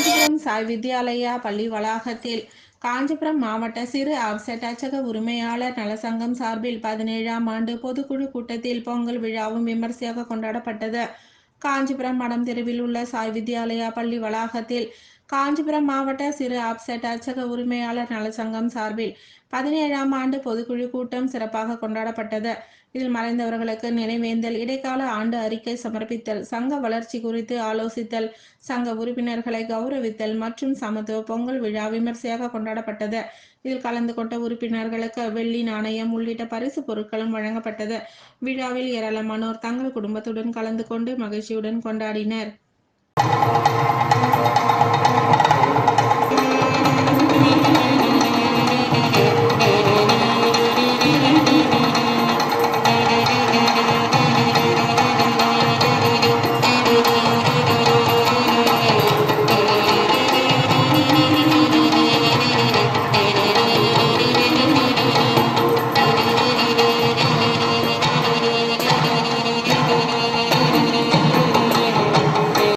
சாய் வித்யாலயா பள்ளி வளாகத்தில் காஞ்சிபுரம் மாவட்ட சிறு ஆப்செட் அச்சக உரிமையாளர் நலசங்கம் சார்பில் பதினேழாம் ஆண்டு பொதுக்குழு கூட்டத்தில் பொங்கல் விழாவும் விமர்சையாக கொண்டாடப்பட்டது. காஞ்சிபுரம் மடம் தெருவில் உள்ள சாய் வித்யாலயா பள்ளி வளாகத்தில் காஞ்சிபுரம் மாவட்ட சிறு ஆப்செட் அச்சக உரிமையாளர் நலச்சங்கம் சார்பில் பதினேழாம் ஆண்டு பொதுக்குழு கூட்டம் சிறப்பாக கொண்டாடப்பட்டது. இதில் மறைந்தவர்களுக்கு நினைவேந்தல் இடைக்கால ஆண்டு அறிக்கை சமர்ப்பித்தல் சங்க வளர்ச்சி குறித்து ஆலோசித்தல் சங்க உறுப்பினர்களை கௌரவித்தல் மற்றும் சமத்துவ பொங்கல் விழா விமர்சையாக கொண்டாடப்பட்டது. இதில் கலந்து கொண்ட உறுப்பினர்களுக்கு வெள்ளி நாணயம் உள்ளிட்ட பரிசு பொருட்களும் வழங்கப்பட்டது. விழாவில் ஏராளமானோர் தங்கள் குடும்பத்துடன் கலந்து கொண்டு மகிழ்ச்சியுடன் கொண்டாடினர்.